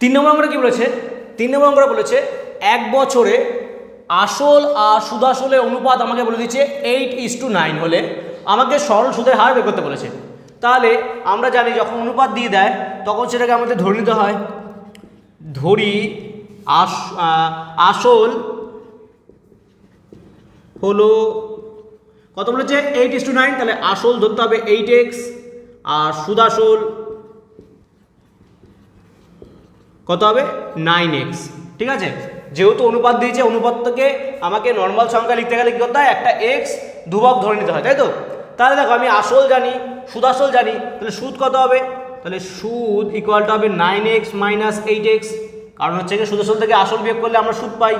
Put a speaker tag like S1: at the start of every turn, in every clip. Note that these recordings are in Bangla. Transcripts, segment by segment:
S1: তিন নম্বর অঙ্কটা কি বলেছে? তিন নম্বর অঙ্কটা বলেছে, এক বছরে আসল আর সুদাসলের অনুপাত আমাকে বলে দিচ্ছে এইট ইস টু নাইন হলে আমাকে সরল সুদের হার বের করতে বলেছে। তাহলে আমরা জানি যখন অনুপাত দিয়ে দেয়, তখন সেটাকে আমাদের ধরে নিতে হয়। ধরি আস আসল হলো কত বলেছে? এইট ইস টু নাইন তাহলে আসল ধরতে হবে এইট এক্স আর সুদাসল কত হবে? নাইন এক্স ঠিক আছে? যেহেতু অনুপাত দিয়েছে অনুপাত থেকে আমাকে নর্মাল সংখ্যা লিখতে গেলে কী করতে হয়? একটা এক্স দুভাগ ধরে নিতে হয়, তাই তো? তাহলে দেখো, আমি আসল জানি সুদ আসল জানি, তাহলে সুদ কত হবে? তাহলে সুদ ইকুয়ালটা হবে nine x minus eight x কারণ হচ্ছে কি সুদ আসল থেকে আসল বিয়োগ করলে আমরা সুদ পাই,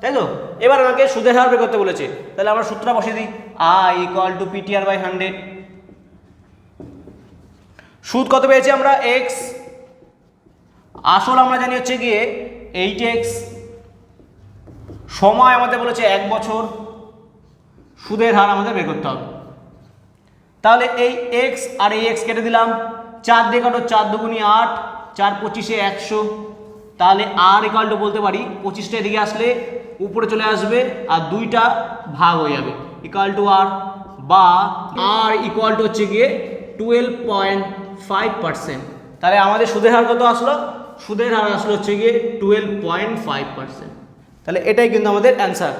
S1: তাই তো? এবার আমাকে সুদের হার বের করতে বলেছে, তাহলে আমরা সূত্রটা বসিয়ে দিই I equal to PTR by hundred সুদ কত পেয়েছি আমরা? এক্স আসল আমরা জানি হচ্ছে গিয়ে এইট এক্স সময় আমাদের বলেছে এক বছর, সুদের হার আমাদের বের করতে হবে। তাহলে এই এক্স আর এই এক্স কেটে দিলাম, চার দিয়ে কাটো চার দুগুনি আট, চার পঁচিশে একশো। তাহলে আর ইকাল টু বলতে পারি, পঁচিশটা এদিকে আসলে উপরে চলে আসবে আর দুইটা ভাগ হয়ে যাবে। ইকাল টু আর বা আর ইকুয়াল টু হচ্ছে গিয়ে টুয়েলভ পয়েন্ট ফাইভ পার্সেন্ট তাহলে আমাদের সুদের হার কত আসলো? সুদের হার আসলো হচ্ছে গিয়ে টুয়েলভ পয়েন্ট ফাইভ পার্সেন্ট তাহলে এটাই কিন্তু আমাদের অ্যান্সার